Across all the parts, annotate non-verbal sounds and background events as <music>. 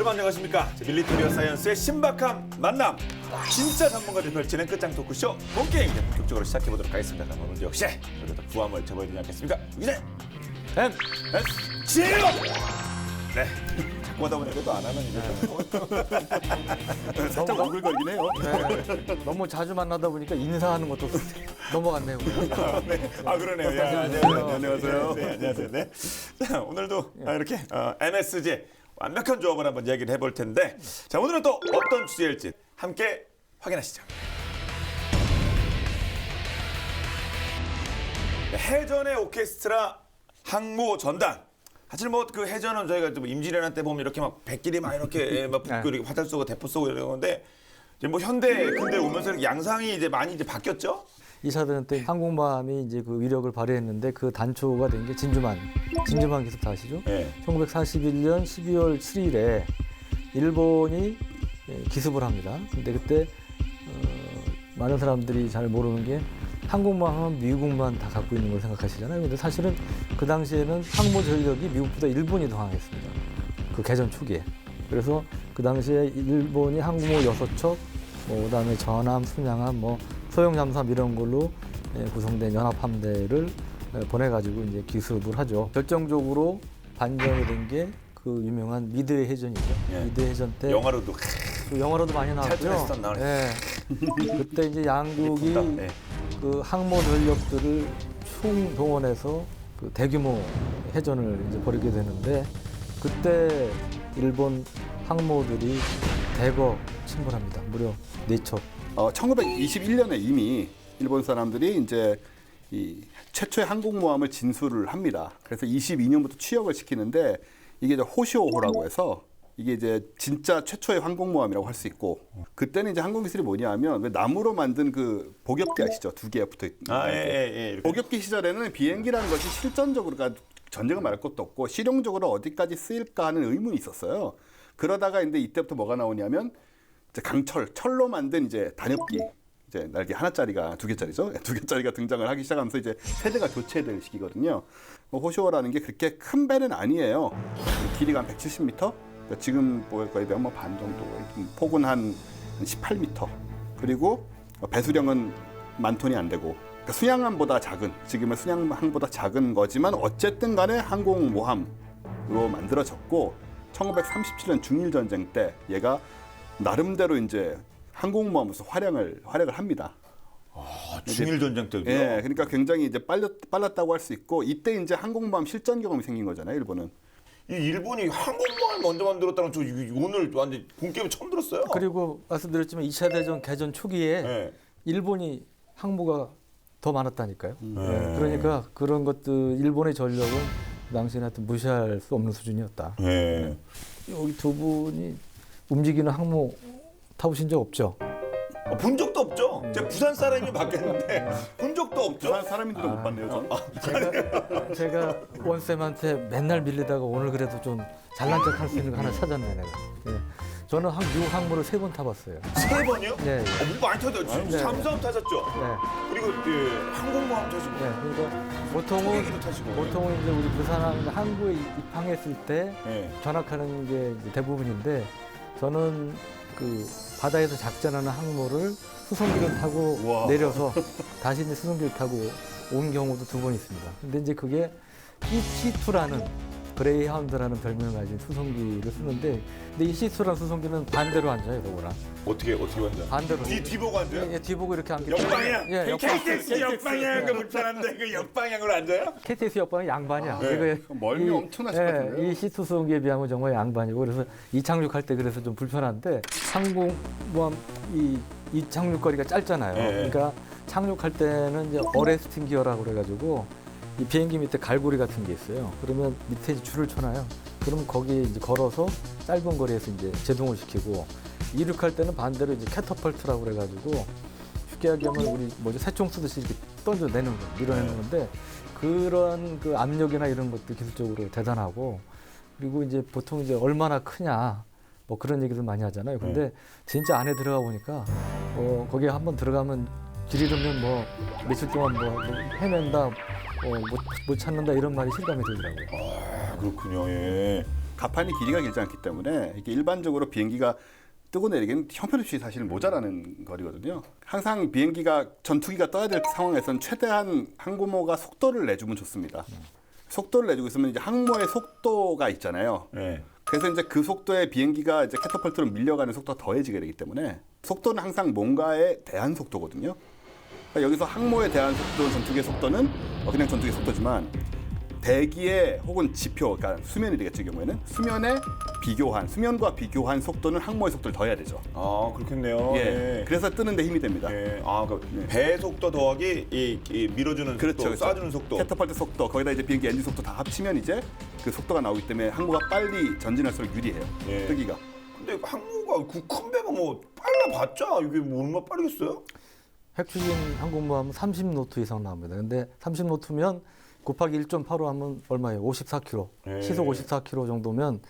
여러분 안녕하십니까? 자, 밀리터리어 사이언스의 신박한 만남. 진짜 전문가들 펼치는 끝장 토크쇼 본게임 이제 본격적으로 시작해 보도록 하겠습니다. 그럼 오늘도 역시 우리도 구함을 쳐봐야 되지 않겠습니까? 이제 엠. 지요. 네. 자꾸 하다 보니까 또 안 하는 이제 <laughs> 살짝 오글거리긴 해요. 네. 너무 자주 만나다 보니까 인사하는 것도 넘어갔네요. 네. 아 그러네요. 예, 안녕하세요. 안녕하세요. 네, 안녕하세요. 네. 자, 오늘도 아, 이렇게 어, MSG 완벽한 조합을 한번 이야기를 해볼 텐데, 자 오늘은 또 어떤 주제일지 함께 확인하시죠. 네, 해전의 오케스트라 항모 전단. 사실 뭐 그 해전은 저희가 좀 임진왜란 때 보면 이렇게 막 백길이 막 이렇게 <laughs> 막 붙고 이렇게 화살 쏘고 대포 쏘고 이러는데 이제 뭐 현대 근대 오면서 이렇게 양상이 이제 많이 이제 바뀌었죠. 이사들은 때 항공모함이 이제 그 위력을 발휘했는데 그 단초가 된 게 진주만. 진주만 기습 다 아시죠? 예. 1941년 12월 7일에 일본이 예, 기습을 합니다. 근데 그때 어, 많은 사람들이 잘 모르는 게 항공모함 하면 미국만 다 갖고 있는 걸 생각하시잖아요. 근데 사실은 그 당시에는 항모 전력이 미국보다 일본이 더 강했습니다. 그 개전 초기에. 그래서 그 당시에 일본이 항공모 여섯 척, 뭐 그다음에 전함, 순양함, 뭐 소형 잠수함 이런 걸로 예, 구성된 연합 함대를 예, 보내가지고 이제 기습을 하죠. 결정적으로 반전이 된 게 그 유명한 미드웨이 해전이죠. 예. 미드웨이 해전 때 영화로도 그 영화로도 많이 나오네. 예. 그때 이제 양국이. 네. 그 항모 전력들을 총 동원해서 그 대규모 해전을 이제 벌이게 되는데 그때 일본 항모들이 대거 침몰합니다. 무려 네 척. 어, 1921년에 이미 일본 사람들이 이제 이 최초의 항공모함을 진수를 합니다. 그래서 22년부터 취역을 시키는데 이게 이제 호시오호라고 해서 이게 이제 진짜 최초의 항공모함이라고 할 수 있고 그때는 이제 항공 기술이 뭐냐하면 왜 나무로 만든 그 복엽기 아시죠? 두 개가 붙어 있는. 아, 예, 예, 예. 복엽기 시절에는 비행기라는 것이 실전적으로 그러니까 전쟁을 말할 것도 없고 실용적으로 어디까지 쓰일까 하는 의문이 있었어요. 그러다가 이제 이때부터 뭐가 나오냐면 이제 강철, 철로 만든 이제 단엽기. 이제 날개 하나짜리가 두 개짜리죠. 두 개짜리가 등장을 하기 시작하면서 이제 세대가 교체될 시기거든요. 뭐 호쇼라는 게 그렇게 큰 배는 아니에요. 길이가 한 170m. 그러니까 지금 뭐 거의 한번 반 정도. 폭은 한 18m. 그리고 배수량은 만 톤이 안 되고 그러니까 순양함보다 작은 지금의 순양함보다 작은 거지만 어쨌든 간에 항공모함으로 만들어졌고 1937년 중일 전쟁 때 얘가 나름대로 이제 항공모함으로서 활약을 활약을 합니다. 아, 중일 전쟁 때도요. 예, 그러니까 굉장히 이제 빨랐, 빨랐다고 할 수 있고 이때 이제 항공모함 실전 경험이 생긴 거잖아요, 일본은. 이 일본이 항공모함 먼저 만들었다는 저 오늘 완전 본게임 처음 들었어요. 그리고 말씀드렸지만 2차 대전 개전 초기에 예. 일본이 항모가 더 많았다니까요. 네. 예, 그러니까 그런 것들 일본의 전력은 그 당시에는 하여튼 무시할 수 없는 수준이었다. 예. 여기 두 분이 움직이는 항모 타보신 적 없죠? 어, 본 적도 없죠. 제가 부산 사람이 바뀌었는데 <laughs> 본 적도 없죠. 부산 사람인데도 못 봤네요, 저는. 제가, 제가 원쌤한테 맨날 밀리다가 오늘 그래도 좀 잘난 척 할 수 있는 거 하나 찾았네 내가. 예. 저는 한 미국 항모를 세 번 타봤어요. 세 번이요? 네, 예. 어, 뭐 많이 타죠. 네. 잠수함 타셨죠. 네, 그리고 예, 항공모함 타시고 네. 그러니까 보통은 타시고. 보통은 이제 우리 부산 항구에 입항했을 때 예. 전학하는 게 이제 대부분인데 저는 그 바다에서 작전하는 항모를 수송기를 타고 우와. 내려서 다시 이제 수송기를 타고 온 경우도 두 번 있습니다. 근데 이제 그게 E2라는 그레이하운드라는 별명을 가진 수송기를 쓰는데 근데 이 C2라는 수송기는 반대로 앉아요, 더구나. 어떻게 어떻게 앉아? 반대로. 뒤 뒤보고 앉아요? 예, 예, 뒤보고 이렇게 앉게 역방향. 예, 그 역방. KTX 역방향 그 불편한데 그 역방향으로 앉아요? KTX 옆방은 양반이야. 네. 이거 멀미 이- 엄청나실 것 예, 같은데요? 이 시트 수송기에 비하면 정말 양반이고 그래서 이착륙할 때 그래서 좀 불편한데 항공모함 이 이착륙 거리가 짧잖아요. 예. 그러니까 착륙할 때는 이제 어레스팅 기어라고 그래가지고 이 비행기 밑에 갈고리 같은 게 있어요. 그러면 밑에 이제 줄을 쳐놔요. 그러면 거기에 이제 걸어서 짧은 거리에서 이제 제동을 시키고 이륙할 때는 반대로 이제 캐터펄트라고 그래가지고 쉽게 얘기하면 우리 뭐죠 새총 쏘듯이 이렇게 던져내는 거, 밀어내는 건데 그런 그 압력이나 이런 것들 기술적으로 대단하고 그리고 이제 보통 이제 얼마나 크냐 뭐 그런 얘기들 많이 하잖아요. 근데 진짜 안에 들어가 보니까 뭐 거기에 한번 들어가면 길 잃으면 뭐 며칠 동안 뭐, 뭐 헤맨다 어, 못, 못 찾는다 이런 말이 실감이 들더라고요. 아 그렇군요. 예. 가판이 길이가 길지 않기 때문에 이게 일반적으로 비행기가 뜨고 내리기는 형편없이 사실 모자라는 거리거든요. 항상 비행기가 전투기가 떠야 될 상황에서는 최대한 항공모가 속도를 내주면 좋습니다. 속도를 내주고 있으면 이제 항모의 속도가 있잖아요. 네. 그래서 이제 그 속도에 비행기가 이제 캐터펄트로 밀려가는 속도가 더해지게 되기 때문에 속도는 항상 뭔가에 대한 속도거든요. 그러니까 여기서 항모에 대한 속도, 전투기의 속도는 어, 그냥 전투기 속도지만 대기의 혹은 지표, 그러니까 수면이 되겠죠, 이 경우에는 수면에 비교한 수면과 비교한 속도는 항모의 속도를 더해야 되죠. 아 그렇겠네요. 예. 네. 그래서 뜨는데 힘이 됩니다. 예. 아, 그배 속도 더하기 이, 이 밀어주는 그렇죠, 속도, 그렇죠. 쏴주는 속도. 캐터펄트 속도, 거기다 이제 비행기 엔진 속도 다 합치면 이제 그 속도가 나오기 때문에 항모가 빨리 전진할수록 유리해요. 예. 뜨기가. 근데 항모가 그 큰 배가 뭐 빨라봤자 이게 뭐 얼마 빠르겠어요? 핵추진 항공모 하면 30노트 이상 나옵니다. 근데 30노트면 곱하기 1.85 하면 얼마예요? 54km. 예. 시속 54km 정도면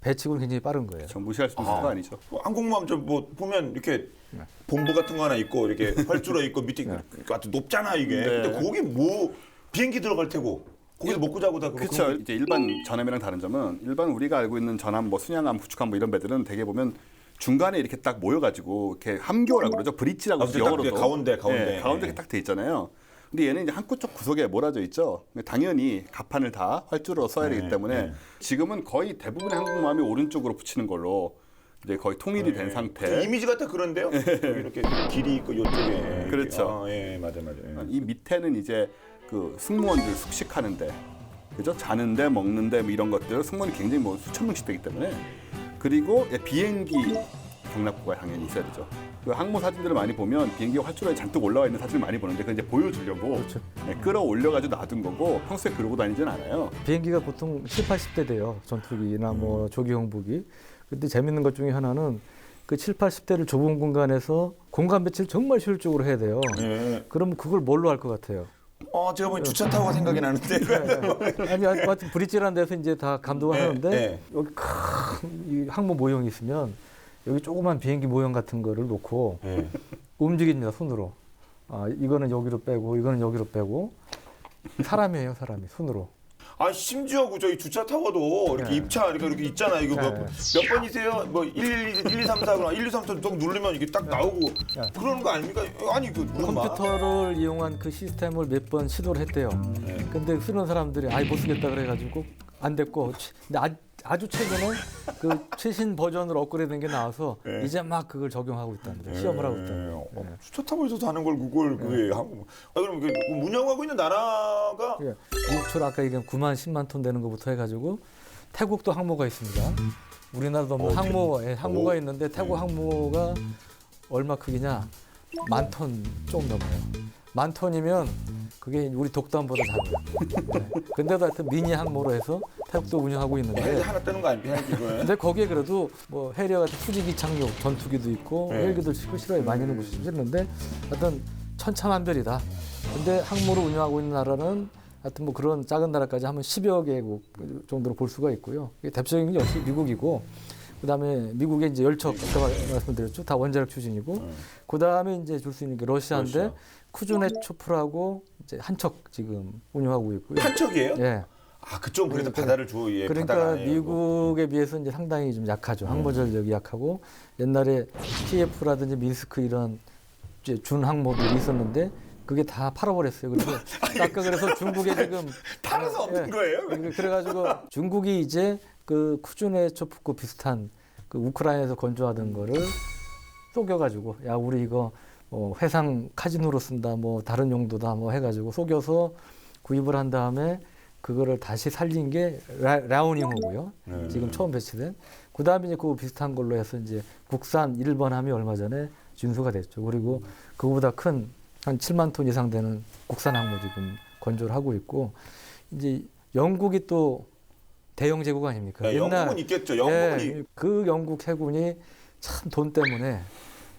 배치고는 굉장히 빠른 거예요. 전 무시할 수 있는 속도가 아니죠. 뭐 항공모함 저뭐 보면 이렇게 네. 본부 같은 거 하나 있고 이렇게 <laughs> 활주로 있고 밑에 아주 높잖아 이게. 네. 근데 거기 뭐 비행기 들어갈 테고 거기서 먹고 자고 다 그렇죠. 이제 일반 전함이랑 다른 점은 일반 우리가 알고 있는 전함, 뭐 순양함, 구축함 뭐 이런 배들은 대개 보면 중간에 이렇게 딱 모여가지고 이렇게 함교라고 그러죠. 브릿지라고 아. 딱 영어로도 가운데, 가운데. 예, 가운데 예. 이렇게 딱돼 있잖아요. 근데 얘는 이제 한구쪽 구석에 몰아져 있죠. 당연히 가판을 다 활주로 써야 되기 네, 때문에 네. 지금은 거의 대부분의 항공모함이 오른쪽으로 붙이는 걸로 이제 거의 통일이 된그 상태. 이미지가 딱 그런데요. <laughs> 여기 이렇게 길이 있고 요쪽에. 그렇죠. 아, 예, 맞아, 맞아. 예. 이 밑에는 이제 그 승무원들 숙식하는데 그죠 자는데 먹는데 뭐 이런 것들 승무원이 굉장히 뭐 수천 명씩 되기 때문에 그리고 예, 비행기 경납고가 당연히 있어야 되죠. 그 항모 사진들을 많이 보면 비행기 활주로에 잔뜩 올라와 있는 사진을 많이 보는데 그건 이제 보여주려고 그렇죠. 예, 끌어올려가지고 놔둔 거고 평소에 그러고 다니진 않아요. 비행기가 보통 7, 80대 돼요. 전투기나 뭐 음. 조기 형부기. 근데 재밌는 것 중에 하나는 그 7, 80대를 좁은 공간에서 공간 배치를 정말 효율적으로 해야 돼요. 예. 그럼 그걸 뭘로 할 것 같아요? 어, 제가 보니 주차 타워가 생각이 나는데. 아니, 아니, 하여튼 브릿지라는 데서 이제 다 감독을 네, 하는데 네. 여기 큰 항모 모형이 있으면 여기 조그만 비행기 모형 같은 거를 놓고 예. 움직입니다 손으로. 아 이거는 여기로 빼고 이거는 여기로 빼고 사람이에요 사람이 손으로. 아 심지어 그 저희 주차 타워도 이렇게 네. 입차 이렇게 이렇게 있잖아요. 이거 몇, 네. 몇 번이세요? 뭐 1, 1, 1, 2, 3, 4 그럼 1, 2, 3, 4딱 누르면 이게 딱 나오고 네. 그러는 거 아닙니까? 아니 그 물어봐. 컴퓨터를 이용한 그 시스템을 몇 번 시도를 했대요. 네. 근데 쓰는 사람들이 아예 못 쓰겠다 그래가지고 안 됐고 최- 근데 아, 아주 최근에 그 최신 버전으로 업그레이드된 게 나와서 네. 이제 막 그걸 적용하고 있다는 시험을 하고 있다는 예. 거예요. 어, 주차 타워에서도 하는 걸 그걸 그게 하고. 아 그럼 그 운영하고 있는 나라가 예. 미국처럼 아까 얘기한 9만 10만 톤 되는 것부터 해가지고 태국도 항모가 있습니다. 우리나라도 뭐 어, 항모 예, 항모가 오. 있는데 태국 항모가 얼마 크기냐 만톤 조금 넘어요. 만 톤이면 그게 우리 독단보다 작아요. 네. 근데도 하여튼 미니 항모로 해서 태국도 운영하고 있는데 하나 뜨는 거 아닙니까? 헬기는. 근데 거기에 그래도 뭐 해리어 같은 후지기 착륙 전투기도 있고 네. 헬기도 치고 싫어요 많이 있는 곳이 싫는데 하여튼 천차만별이다. 근데 항모를 운영하고 있는 나라는 하여튼 뭐 그런 작은 나라까지 하면 10여 개국 정도로 볼 수가 있고요. 대표적인 게 역시 미국이고 그다음에 미국의 이제 열척 아까 말씀드렸죠. 다 원자력 추진이고 음. 그다음에 이제 줄 수 있는 게 러시아인데 러시아. 쿠즈네초프라고 한척 지금 운영하고 있고요. 한 척이에요? 예. 아 그쪽 그래도 그러니까- 바다를 주 예, 그러니까 미국에 비해서 이제 상당히 좀 약하죠. 항모 전력이 약하고 옛날에 TF라든지 민스크 이런 이제 준 항모들이 있었는데 그게 다 팔아버렸어요. 그래서 <laughs> 아까 그래서 중국에 지금 팔아서 없는 예. 거예요? 그래가지고 중국이 이제 그 쿠즈네초프코 비슷한 그 우크라이나에서 건조하던 거를 속여가지고 야 우리 이거 뭐 회상 카지노로 쓴다 뭐 다른 용도다 뭐 해가지고 속여서 구입을 한 다음에 그거를 다시 살린 게 라, 라우닝 호고요. 네. 지금 처음 배치된. 그 다음에 이제 그 비슷한 걸로 해서 이제 국산 1번 함이 얼마 전에 준수가 됐죠. 그리고 그거보다 큰 한 7만 톤 이상 되는 국산 항모 지금 건조를 하고 있고 이제 영국이 또 대영 제국 아닙니까? 네, 영국은 있겠죠. 영국은 이- 예, 그 영국 해군이 참 돈 때문에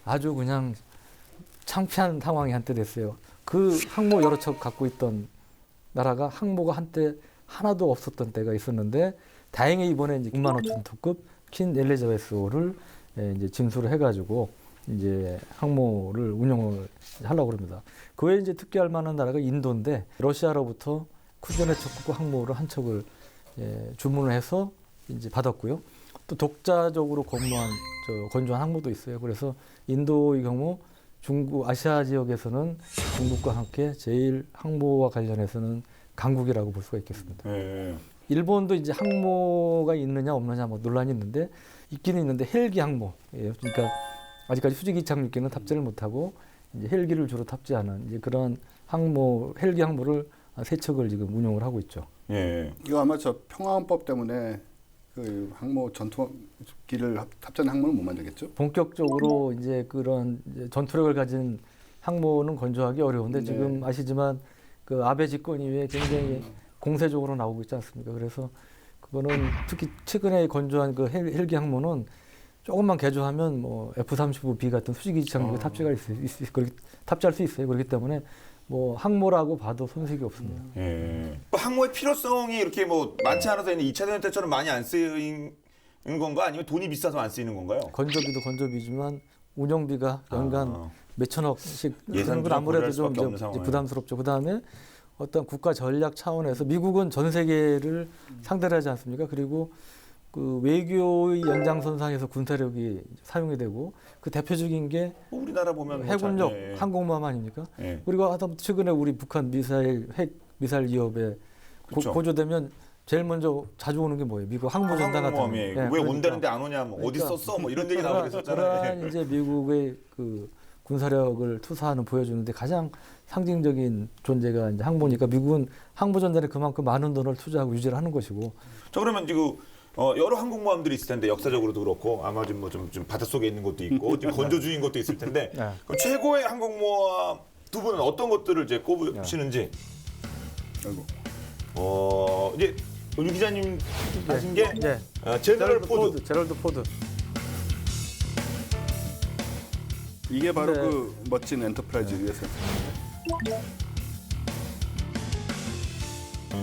아주 그냥 창피한 상황이 한때 됐어요. 그 항모 여러 척 갖고 있던 나라가 항모가 한때 하나도 없었던 때가 있었는데 다행히 이번에 이제 6만 5천 톤급 킨 엘리자베스호를 예, 이제 진수를 해가지고 이제 항모를 운영을 하려고 합니다. 그 외에 이제 특기할 만한 나라가 인도인데 러시아로부터 쿠즈네초크 항모를 한 척을 예, 주문을 해서 이제 받았고요. 또 독자적으로 근무한 저 건조한 항모도 있어요. 그래서 인도의 경우 중국 아시아 지역에서는 중국과 함께 제일 항모와 관련해서는 강국이라고 볼 수가 있겠습니다. 예. 일본도 이제 항모가 있느냐 없느냐 뭐 논란이 있는데 있기는 있는데 헬기 항모예요. 그러니까 아직까지 수직이 착륙기는 탑재를 못하고 이제 헬기를 주로 탑재하는 이제 그런 항모 헬기 항모를 세 척을 지금 운용을 하고 있죠. 예. 이거 아마 저 평화헌법 때문에 그 항모 전투기를 합- 탑재한 항모는 못 만들겠죠? 본격적으로 이제 그런 이제 전투력을 가진 항모는 건조하기 어려운데 네. 지금 아시지만 그 아베 집권 이후에 굉장히 공세적으로 나오고 있지 않습니까? 그래서 그거는 특히 최근에 건조한 그 헬- 헬기 항모는 조금만 개조하면 뭐 F-35B 같은 수직이 장비 어. 탑재가 있, 있, 탑재할 수 있어요. 그렇기 때문에 뭐 항모라고 봐도 손색이 없습니다. 예. 뭐 항모의 필요성이 이렇게 뭐 많지 않아서 이제 2차 대전 때처럼 많이 안 쓰이는 건가 아니면 돈이 비싸서 안 쓰이는 건가요? 건조비도 건조비지만 운영비가 연간 아. 몇 천억씩 예산 드는 건 부족 아무래도 고려할 좀 수밖에 없는 이제 상황이에요. 부담스럽죠. 그 다음에 어떤 국가 전략 차원에서 미국은 전 세계를 상대를 하지 않습니까? 그리고 그 외교의 연장선상에서 군사력이 사용이 되고 그 대표적인 게뭐 우리나라 보면 뭐 해군력 자- 예. 항공모함 아닙니까? 예. 그리고 하다 최근에 우리 북한 미사일 핵 미사일 위협에 고, 그쵸. 고조되면 제일 먼저 자주 오는 게 뭐예요? 미국 항모 전단 같은 거. 예, 왜 그러니까. 온다는데 안 오냐 뭐 어디 그러니까 썼어 뭐 이런 얘기 나오고 그랬었잖아요. 이제 미국의 그 군사력을 투사하는 보여주는데 가장 상징적인 존재가 이제 항모니까 미국은 항모 전단에 그만큼 많은 돈을 투자하고 유지를 하는 것이고 자 그러면 지금 어, 여러 항공모함들이 있을 텐데 역사적으로도 그렇고 아마 좀 뭐좀 좀 바닷속에 있는 것도 있고 <laughs> 좀 건조주인 것도 있을 텐데 네. 그럼 최고의 항공모함 두 분은 어떤 것들을 이제 꼽으시는지 아이고. 어 이제 유 기자님 하신 게 예. 어, 제너럴 포드 제럴드 포드. 이게 바로 네. 그 멋진 엔터프라이즈 위에서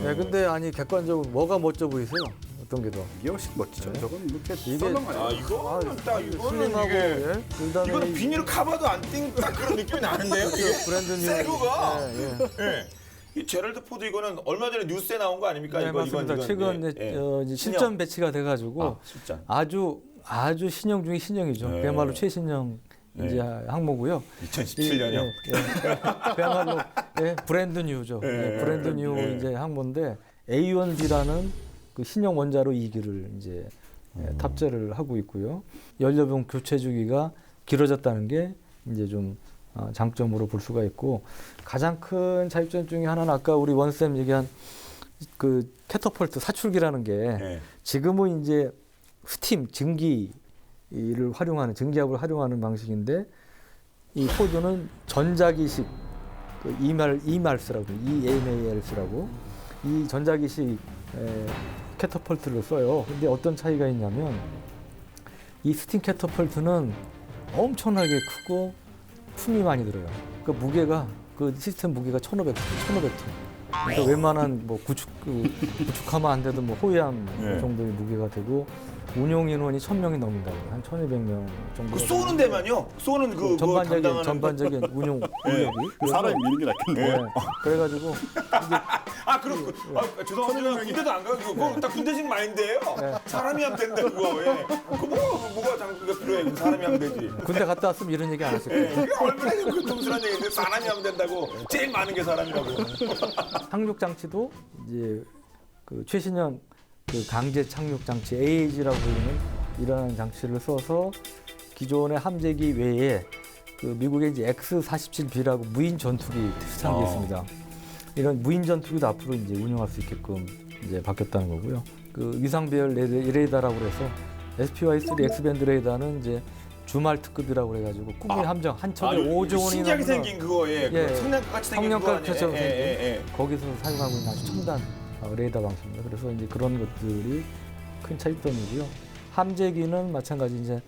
네, 근데 아니 객관적으로 뭐가 멋져 보이세요? 어떤 게 더? 이게 훨씬 멋지죠. 저건 이렇게 이게- 썰렁하죠. 아 이거는 딱 이거는 슬림하고 이게 예? 이거는 이- 비닐을 카봐도 안띵 그런 느낌이 나는데요. 이게 브랜드 뉴새 거가. 예, 예. 예. 이 제럴드 포드 이거는 얼마 전에 뉴스에 나온 거 아닙니까? 네, 이거 맞습니다. 이건 최근 예, 이제, 예. 어, 이제. 실전 배치가 돼가지고 아, 진짜. 아 주 아주 신형 중의 신형이죠. 네. 그야말로 최신형 이제 항모고요. 2017년이요. 예, 예. <laughs> 그야말로 예, 브랜드 뉴죠. 예, 예, 브랜드 뉴 예. 이제 항모인데 A1B라는 그 신형 원자로 2기를 이제 예, 음. 탑재를 하고 있고요. 연료병 교체 주기가 길어졌다는 게 이제 좀 어, 장점으로 볼 수가 있고 가장 큰 차이점 중에 하나는 아까 우리 원쌤 얘기한 그 캐터펄트 사출기라는 게 예. 지금은 이제 스팀 증기를 활용하는 증기압을 활용하는 방식인데 이 포드는 전자기식 그 이말 이말스라고 EMAL스라고 이 전자기식 에, 캐터펄트를 써요. 근데 어떤 차이가 있냐면 이 스팀 캐터펄트는 엄청나게 크고 품이 많이 들어요. 그 무게가 그 시스템 무게가 1,500, 1,500톤. 그러니까 웬만한 뭐 구축 그 구축하면 안 되던 뭐 호위함 네. 정도의 무게가 되고 운용 인원이 1,000명이 넘는다고 한 1,200명 정도. 그 쏘는 데만요. 쏘는 그 전반적인 그거 담당하는 전반적인 운용 인력이 그 사람이 미는 게 낫겠네. 네. 그래가지고 아 그렇고 아, 죄송합니다. 군대도 안 가고 그거 딱 군대식 마인드예요. 사람이 하면 된다 그거. 예. 그거 뭐 뭐가 장비가 필요해? 사람이 하면 되지. 군대 갔다 왔으면 이런 얘기 안 했을 거예요. 예. 그게 얼마나 그 tum스러운 얘기인데 사람이 하면 된다고. 제일 많은 게 사람이라고. <laughs> 착륙 장치도 이제 그 최신형 그 강제 착륙 장치 AAG라고 불리는 이러한 장치를 써서 기존의 함재기 외에 그 미국의 이제 X-47B라고 무인 전투기 비슷한 게 어. 있습니다. 이런 무인 전투기도 앞으로 이제 운영할 수 있게끔 이제 바뀌었다는 거고요. 그 위상 배열 레- 레이더라고 해서 SPY-3 X밴드 레이더는 이제 주말 특급이라고 그래가지고 꿈의 함정 한 척에 아, 5조 원이 신기하게 생긴 그거에 예. 그 성냥갑 같이 생긴 성냥갑 그거 아니에요? 예, 생긴. 예, 예. 거기서 사용하고 있는 아주 첨단 어, 레이더 방식입니다. 그래서 이제 그런 것들이 큰 차이점이고요. 함재기는 마찬가지 이제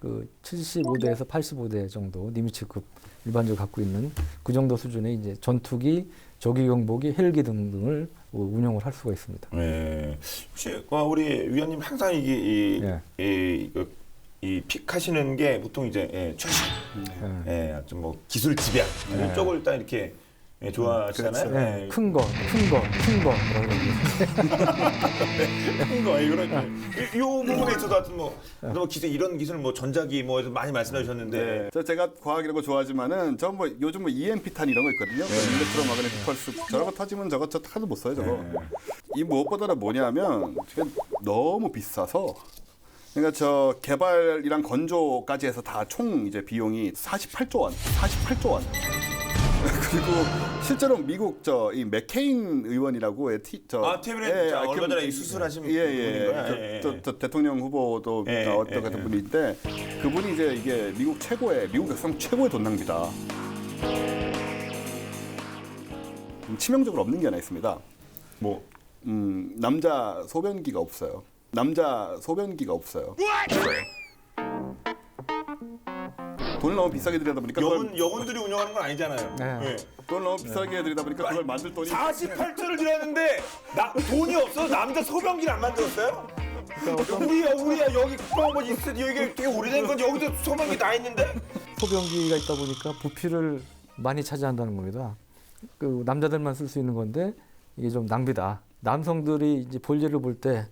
그 75대에서 85대 정도 니미츠급 일반적으로 갖고 있는 그 정도 수준의 이제 전투기, 조기 경보기, 헬기 등등을 어, 운영을 할 수가 있습니다. 예. 혹시 어, 우리 위원님 항상 이게 이, 예. 이, 그, 이 픽하시는 게 보통 이제 예, 최신, 예. 예, 좀뭐 기술 집약 네. 이쪽을 일단 이렇게 예, 좋아하시잖아요. 네, 예, 큰 거, 큰 거, 큰 거. 그런 거. 큰 거, 이거는 이, 이 부분에 있어서 하여튼 뭐, 뭐 기술 이런 기술 뭐 전자기 뭐 많이 말씀해 주셨는데 네. 저 제가 과학 이런 거 좋아하지만은 저 뭐 요즘 뭐 EMP 탄 이런 거 있거든요. 그 일렉트로 마그네틱 펄스 저런 거 터지면 저거 저 하나도 못 써요 저거. 이 무엇보다는 뭐냐면 지금 너무 비싸서 그러니까 저 개발이랑 건조까지 해서 다 총 이제 비용이 48조 원, 48조 원. <laughs> 그리고 실제로 미국 저 이 맥케인 의원이라고 티, 저 아, 태블릿 자, 얼마 그- 전에 이 수술하신 예, 예. 분인? 저, 예, 예. 저, 저 대통령 후보도 예, 나왔던 예, 같은 예. 분인데 그분이 이제 이게 미국 최고의 미국 역사상 최고의 돈 낭비다. 음, 치명적으로 없는 게 하나 있습니다. 뭐 음, 남자 소변기가 없어요. 남자 소변기가 없어요. 돈을 너무 비싸게 들이다 보니까 그걸, 영혼 영혼들이 운영하는 건 아니잖아요. 네. 예. 돈을 너무 비싸게 들이다 보니까 그걸 만들 돈이 48조를 들였는데 나 돈이 없어 남자 소변기를 안 만들었어요? 우리야 우리야 여기 국방부 있으니 여기 되게 오래된 건지 여기도 소변기 다 있는데 소변기가 있다 보니까 부피를 많이 차지한다는 겁니다. 그 남자들만 쓸 수 있는 건데 이게 좀 낭비다. 남성들이 이제 볼일을 볼 때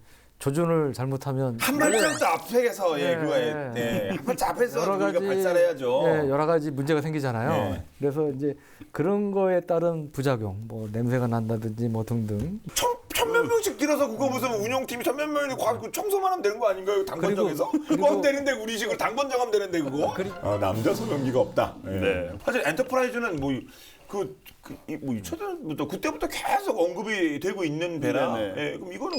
조준을 잘못하면 한 발짝도 앞에서 예 네, 그거에 네. 예, 한 발짝 앞에서 여러 우리가 가지 발달해야죠. 예, 여러 가지 문제가 생기잖아요. 네. 그래서 이제 그런 거에 따른 부작용, 뭐 냄새가 난다든지 뭐 등등. 천, 천몇 명씩 들어서 그거 무슨 운영팀이 천몇 명이 과 그 청소만 하면 되는 거 아닌가요? 당번정에서? 그리고- 그거 하면 되는데 우리 식으로 당번정 하면 되는데 그거? 아, 남자 소변기가 없다. 예. 네. 사실 엔터프라이즈는 뭐 그 그, 이- 뭐 2차전부터 그때부터 계속 언급이 되고 있는 배라. 네, 네. 예, 그럼 이거는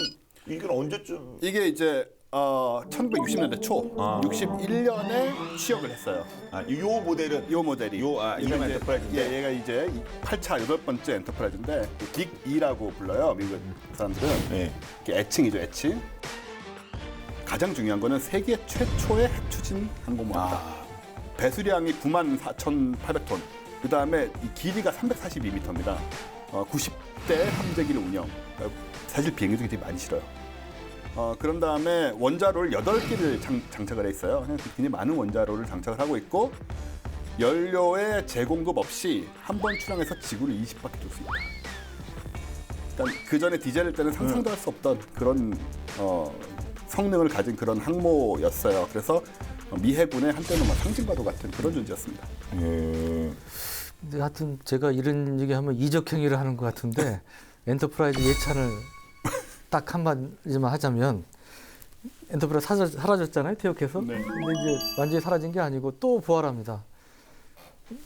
이건 언제쯤? 이게 이제 어, 1960년대 초 아. 61년에 취역을 했어요. 아, 요 모델은 이 모델이 요, 아, 이름 이제- 엔터프라이즈인데? 예, 얘가 이제 8차 여덟 번째 엔터프라이즈인데 빅 E라고 불러요 미국 사람들은 예. 이게 애칭이죠 애칭. 가장 중요한 거는 세계 최초의 핵 추진 항공모입니다. 아. 배수량이 9만 4,800톤. 그 다음에 이 길이가 342m입니다. 어, 90대 함재기를 운영. 어, 사실 비행기도 굉장히 많이 실어요. 어, 그런 다음에 원자로를 8개를 장, 있어요. 그냥 굉장히 많은 원자로를 장착을 하고 있고 연료의 재공급 없이 한 번 출항해서 지구를 20바퀴 돌수 있다. 일단 그 전에 디젤일 때는 상상도 할 수 없던 그런 어, 성능을 가진 그런 항모였어요. 그래서 어, 미 해군의 한때는 막 상징과도 같은 그런 존재였습니다. 예. 근데 하여튼 제가 이런 얘기하면 이적행위를 하는 것 같은데 <laughs> 엔터프라이즈 예찬을 딱 한마디만 하자면 사라졌, 사라졌잖아요 퇴역해서 네. 근데 이제 완전히 사라진 게 아니고 또 부활합니다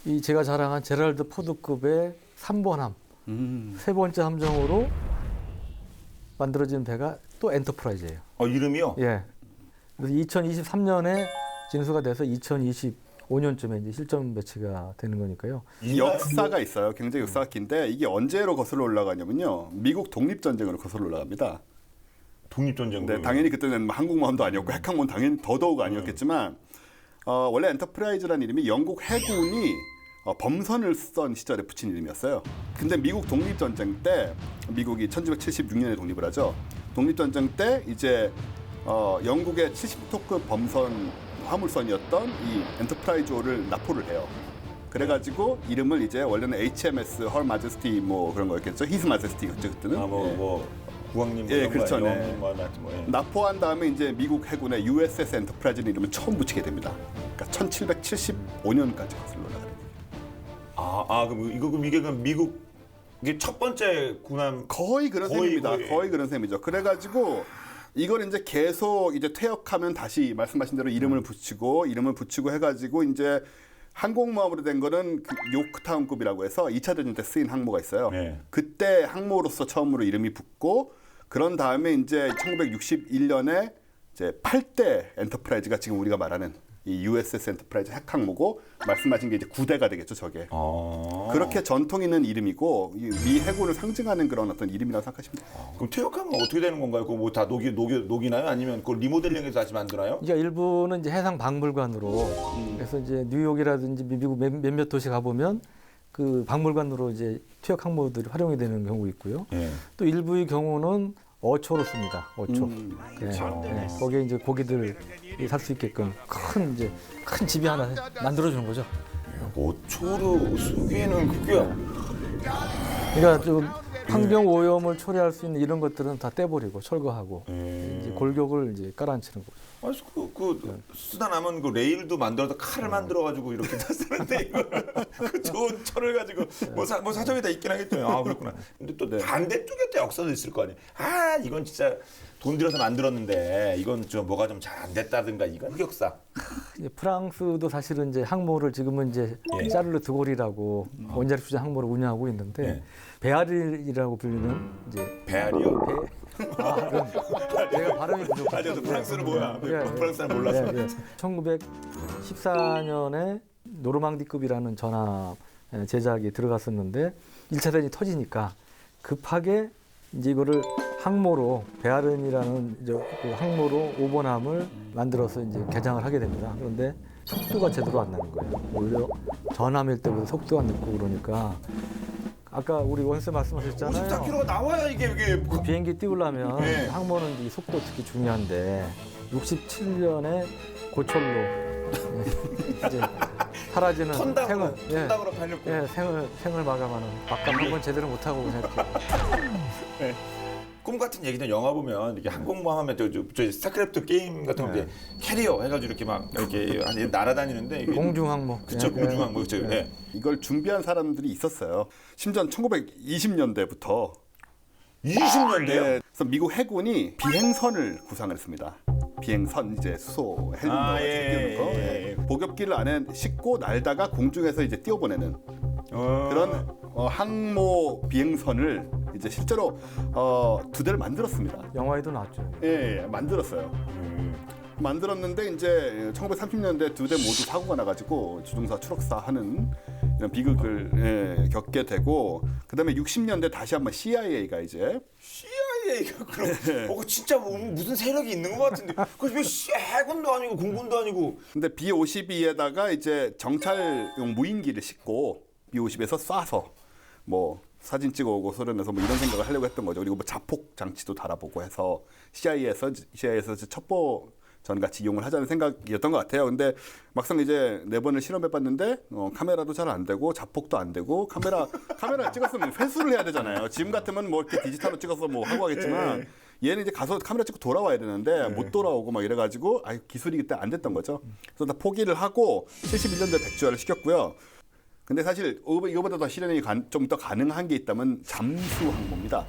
이 제가 자랑한 제랄드 포드급의 3번함 음. 세 번째 함정으로 만들어진 배가 또 엔터프라이즈예요 어, 이름이요? 예 그래서 2023년에 진수가 돼서 2025년쯤에 이제 실전 배치가 되는 거니까요 역사가 있어요. 굉장히 역사가 긴데 이게 언제로 거슬러 올라가냐면요. 미국 독립전쟁으로 거슬러 올라갑니다. 독립전쟁. 네, 당연히 그때는 뭐 한국만도 아니었고 핵항모는 당연히 더더욱 아니었겠지만 어, 원래 엔터프라이즈라는 이름이 영국 해군이 어, 범선을 쓰던 시절에 붙인 이름이었어요. 근데 미국 독립전쟁 때 미국이 1776년에 독립을 하죠. 독립전쟁 때 이제 어, 영국의 70토급 범선 화물선이었던 이 엔터프라이즈호를 납포를 해요. 그래가지고 이름을 이제 원래는 HMS 헐 마제스티 뭐 그런 거였겠죠. 히스 마제스티 그때 그때는. 아 뭐 예. 뭐 국왕님 뭐 예, 그렇죠? 네. 뭐 뭐, 예. 납포한 다음에 이제 미국 해군의 USS 엔터프라이즈는 이름을 처음 붙이게 됩니다. 그러니까 1775년까지 거슬러 올라가요. 아, 아 그럼 이거 그럼 이게 그럼 미국 이게 첫 번째 군함 거의 그런 거의, 셈입니다. 거의. 거의. 그런 셈이죠. 그래가지고 이걸 이제 계속 이제 퇴역하면 다시 말씀하신 대로 이름을 붙이고 이름을 붙이고 해가지고 이제 항공모함으로 된 거는 그 요크타운급이라고 해서 2차 대전 때 쓰인 항모가 있어요. 네. 그때 항모로서 처음으로 이름이 붙고 그런 다음에 이제 1961년에 이제 8대 엔터프라이즈가 지금 우리가 말하는 이 USS 엔터프라이즈 핵 항모고 말씀하신 게 이제 9대가 되겠죠, 저게. 아. 그렇게 전통 있는 이름이고 이미 해군을 상징하는 그런 어떤 이름이라고 생각하시면 돼요. 그럼 퇴역하면 어떻게 되는 건가요? 그거 뭐 다 녹이 녹이 녹이나요? 아니면 그걸 리모델링해서 다시 만드나요? 이제 일부는 이제 해상 박물관으로 그래서 이제 뉴욕이라든지 미국 몇- 몇몇 도시 가 보면 그 박물관으로 이제 퇴역 항모들이 활용이 되는 경우 있고요. 예. 또 일부의 경우는 어초로 씁니다. 어초. 음, 네, 네. 거기에 이제 고기들이 살수 있게끔 큰 이제 큰 집이 하나 만들어 주는 거죠. 5초로 쓰기에는 그게 그러니까 좀 환경 오염을 초래할 수 있는 이런 것들은 다 떼버리고 철거하고 음. 이제 골격을 이제 깔아앉히는 거죠. 아니 그, 그 쓰다 남은 그 레일도 만들어서 칼을 만들어 가지고 이렇게 다 쓰는데 이거 <laughs> 그 좋은 철을 가지고 뭐, 사, 뭐 사정이 다 있긴 하겠죠. 아 그렇구나. 근데 또 네. 반대쪽에 또 역사도 있을 거 아니에요. 아 이건 진짜 돈 들여서 만들었는데 이건 좀 뭐가 좀 잘 안 됐다든가 이건 흑역사. <laughs> 이제 프랑스도 사실은 이제 항모를 지금은 이제 예. 샤를르 드골이라고 원자력 추진 항모를 운영하고 있는데 예. 베아릴이라고 불리는 이제 배알이요. 배 아, 그럼 제가 발음이 부족해요. 아니요, 저 프랑스는 뭐야? 예, 예. 프랑스는 몰라서. 예, 예. 1914년에 노르망디급이라는 전함 예, 제작이 들어갔었는데 1차 대전이 터지니까 급하게 이제 이거를 항모로 베아른이라는 이제 그 항모로 5번함을 만들어서 이제 개장을 하게 됩니다. 그런데 속도가 제대로 안 나는 거예요. 오히려 전함일 때보다 속도가 늦고 그러니까 아까 우리 원세 말씀하셨잖아요. 54km가 나와야 이게 이게 그 비행기 띄우려면 네. 항모는 이 속도 특히 중요한데 67년에 고철로 이제 사라지는 생을 턴다고 예, 턴다고로 팔렸고. 예, 생을 생을 마감하는 막감 한번 제대로 못 하고 그냥 이렇게 <laughs> 꿈 같은 얘기는 영화 보면 이렇게 항공모함 하면 저, 저, 저 스타크래프트 게임 같은 거 이렇게 캐리어 해가지고 이렇게 막 이렇게 아니, 날아다니는데 이게 공중 항모 그쵸 예, 공중항 뭐 예. 그쵸 예. 이걸 준비한 사람들이 있었어요. 심지어 1920년대부터 20년대요? 네, 그래서 미국 해군이 비행선을 구상을 했습니다. 비행선 이제 수소 헬륨 아, 넣어가지고 예, 띄우는 거. 예, 예. 보급기를 안에 싣고 날다가 공중에서 이제 띄워보내는 어. 그런 어, 항모 비행선을 이제 실제로 어, 두 대를 만들었습니다. 영화에도 나왔죠. 예, 예, 만들었어요. 만들었는데 이제 1930년대 두 대 모두 사고가 나가지고 주중사 추락사 하는 이런 비극을 예, 겪게 되고 그다음에 60년대 다시 한번 CIA가 이제 CIA가 <laughs> 그럼 네. 어, 진짜 뭐 무슨 세력이 있는 것 같은데 그왜 해군도 아니고 공군도 아니고 근데 B-52에다가 이제 정찰용 무인기를 싣고 B-50에서 쏴서 뭐 사진 찍어오고 소련에서 뭐 이런 생각을 하려고 했던 거죠. 그리고 뭐 자폭 장치도 달아보고 해서 CIA에서 CIA에서 첩보 전 같이 이용을 하자는 생각이었던 것 같아요. 근데 막상 이제 네 번을 실험해봤는데 어, 카메라도 잘 안 되고 자폭도 안 되고 카메라 <laughs> 카메라 찍었으면 회수를 해야 되잖아요. 지금 같으면 뭐 이렇게 디지털로 찍어서 뭐 하고 하겠지만 얘는 이제 가서 카메라 찍고 돌아와야 되는데 못 돌아오고 막 이래가지고 아 기술이 그때 안 됐던 거죠. 그래서 다 포기를 하고 71년도에 백주화를 시켰고요. 근데 사실 이거보다 더 실현이 좀 더 가능한 게 있다면 잠수 항모입니다.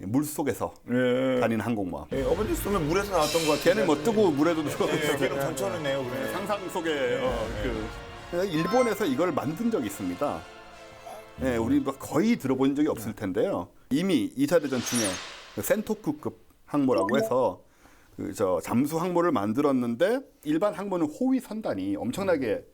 물 속에서 예. 다니는 항공모함. 예, 어벤져스 쏘면 물에서 나왔던 것 같아요 걔는 뭐 뜨고 물에도 들어. 예, 걔는 전천후네요 그래 상상 속에 어, 그 그래서 일본에서 이걸 만든 적이 있습니다. 예, 우리 뭐 거의 들어본 적이 없을 텐데요. 이미 2차 대전 중에 그 센토쿠급 항모라고 해서 그 저 잠수 항모를 만들었는데 일반 항모는 호위 선단이 엄청나게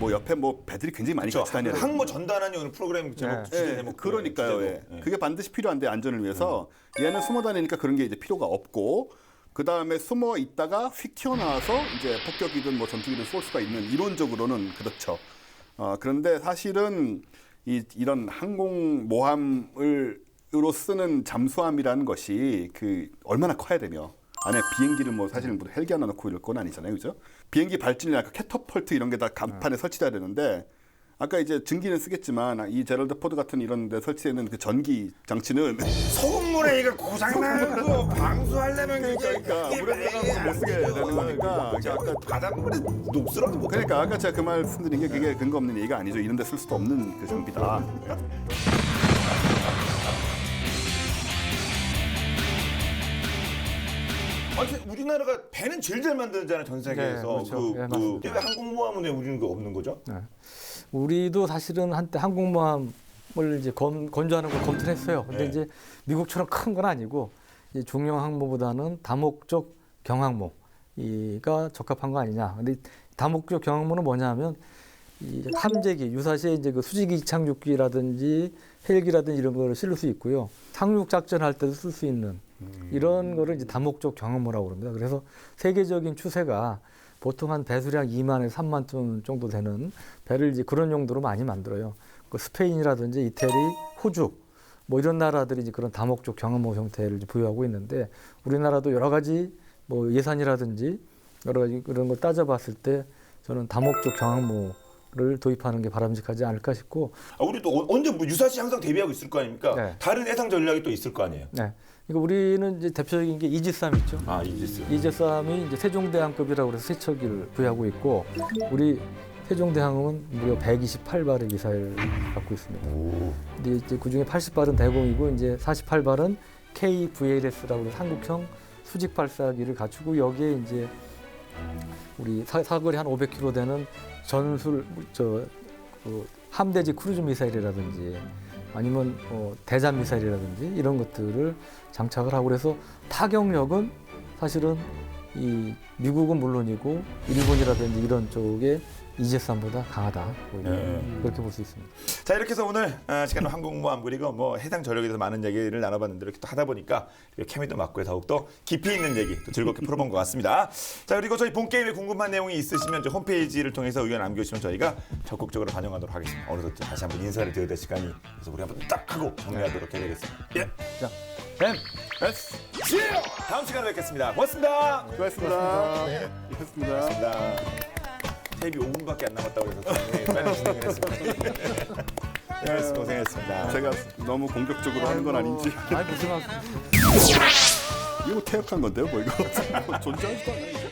뭐 옆에 뭐 배들이 굉장히 많이 그렇죠 같이 다녀야 돼요. 항모 전단하는 오늘 프로그램 제목 네. 주제 예, 제목 그러니까요. 주제도. 예. 예. 그게 반드시 필요한데 안전을 위해서 얘는 숨어 다니니까 그런 게 이제 필요가 없고 그 다음에 숨어 있다가 휙 튀어나와서 이제 폭격이든 뭐 전투기든 쏠 수가 있는 이론적으로는 그렇죠. 어, 그런데 사실은 이, 이런 항공 모함을 으로 쓰는 잠수함이라는 것이 그 얼마나 커야 되며 안에 비행기를 뭐 사실 뭐 헬기 하나 넣고 이럴 건 아니잖아요, 그죠? 비행기 발진이나 그 캐터펄트 이런 게 다 간판에 설치돼야 되는데 아까 이제 증기는 쓰겠지만 이 제럴드 포드 같은 이런 데 설치되는 그 전기 장치는 소금물에 이거 고장난 거 방수하려면 그게 그러니까 물에 들어가면 못 쓰게 되는 거니까 아까 바닷물에 녹슬어도 못 그러니까 아까 제가 그 말씀드린 게 그게 근거 없는 얘기가 아니죠. 이런 데 쓸 수도 없는 그 장비다. 아니 우리나라가 배는 제일 잘 만드잖아요 전 세계에서 네, 그렇죠. 그, 네, 그 맞습니다. 그러니까 항공모함은 왜 우리는 그 없는 거죠? 우리도 사실은 한때 항공모함을 이제 검, 건조하는 걸 검토를 했어요. 근데 네. 이제 미국처럼 큰 건 아니고 이제 중형 항모보다는 다목적 경항모가 적합한 거 아니냐. 근데 이 다목적 경항모는 뭐냐면 이 탐재기, 유사시에 이제 그 수직이 착륙기라든지 헬기라든지 이런 거를 실을 수 있고요. 상륙 작전할 때도 쓸 수 있는 이런 거를 이제 다목적 경항모라고 그럽니다. 그래서 세계적인 추세가 보통 한 배수량 2만에서 3만 톤 정도 되는 배를 이제 그런 용도로 많이 만들어요. 그 스페인이라든지 이태리, 호주 뭐 이런 나라들이 이제 그런 다목적 경항모 형태를 보유하고 있는데 우리나라도 여러 가지 뭐 예산이라든지 여러 가지 그런 걸 따져봤을 때 저는 다목적 경항모를 를 도입하는 게 바람직하지 않을까 싶고 아, 우리도 어- 언제 뭐 유사시 항상 대비하고 있을 거 아닙니까? 네. 다른 해상 전략이 또 있을 거 아니에요. 네. 그러니까 우리는 이제 대표적인 게 이지삼 있죠. 아 이지스. 이지삼이 이제 세종대왕급이라고 해서 세척기를 부여하고 있고 우리 세종대왕은 무려 128발의 미사일을 갖고 있습니다. 근데 이제 그 중에 80발은 대공이고 이제 48발은 KVLS라고 해서 한국형 수직 발사기를 갖추고 여기에 이제 우리 사, 사거리 한 500km 되는 전술 저 그 함대지 크루즈 미사일이라든지 아니면 어, 대잠 미사일이라든지 이런 것들을 장착을 하고 그래서 타격력은 사실은 이 미국은 물론이고 일본이라든지 이런 쪽에 이제삼보다 강하다 뭐 이런- 네. 그렇게 볼 수 있습니다. 자 이렇게 해서 오늘 아, 시간은 항공모함 그리고 뭐 해상 전력에 대해서 많은 얘기를 나눠봤는데 이렇게 또 하다 보니까 이렇게 케미도 맞고 더욱더 깊이 있는 얘기 또 즐겁게 <laughs> 풀어본 것 같습니다. 자 그리고 저희 본 게임에 궁금한 내용이 있으시면 저 홈페이지를 통해서 의견 남겨주시면 저희가 적극적으로 반영하도록 하겠습니다. 어느덧 다시 한번 인사를 드려야 될 시간이 그래서 우리 한번 딱 하고 정리하도록 해야겠습니다. 예, 자, 뱀! 됐어. 지 다음 시간에 뵙겠습니다. 고맙습니다. 네. 고맙습니다. 고맙습니다. 테이프 5분밖에 안 남았다고 해서 좀 빨리 <laughs> 진행을 했습니다. 네, 고생했습니다. 제가 너무 공격적으로 하는 건 아닌지. 아이 무슨 말씀? 이거 퇴역한 건데요, 뭐 이거 <laughs> 존재하지도 않아요. 이거.